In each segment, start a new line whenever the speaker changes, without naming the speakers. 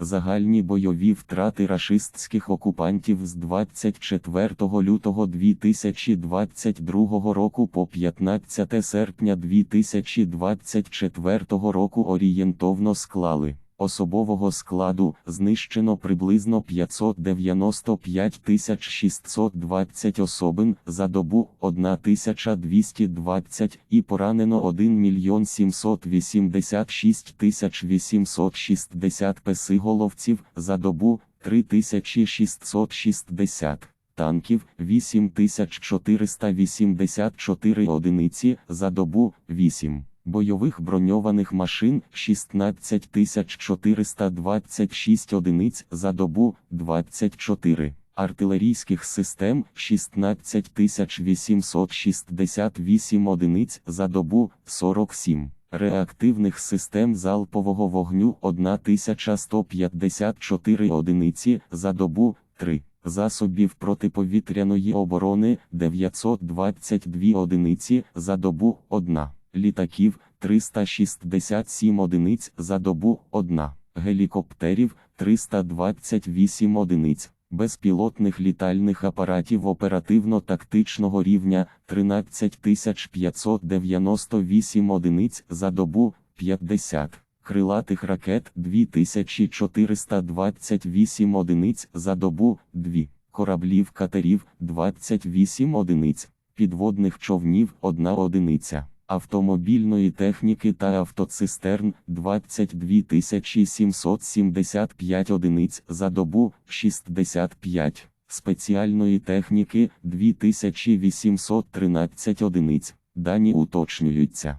Загальні бойові втрати рашистських окупантів з 24 лютого 2022 року по 15 серпня 2024 року орієнтовно склали. Особового складу знищено приблизно 595 620 особин за добу 1220 і поранено 1 мільйон 786 860 песиголовців за добу 3660 танків 8484 одиниці за добу 8 бойових броньованих машин 16426 одиниць за добу 24 артилерійських систем 16868 одиниць за добу 47 реактивних систем залпового вогню 1154 одиниці за добу 3 засобів протиповітряної оборони 922 одиниці за добу 1 літаків 367 одиниць за добу 1, гелікоптерів 328 одиниць, безпілотних літальних апаратів оперативно-тактичного рівня 13598 одиниць за добу 50. Крилатих ракет 2428 одиниць за добу 2, кораблів катерів 28 одиниць, підводних човнів 1 одиниця автомобільної техніки та автоцистерн 22 775 одиниць за добу 65, спеціальної техніки 2813 одиниць. Дані уточнюються.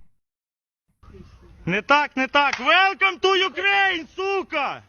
Не так, не так. Welcome to Ukraine, сука!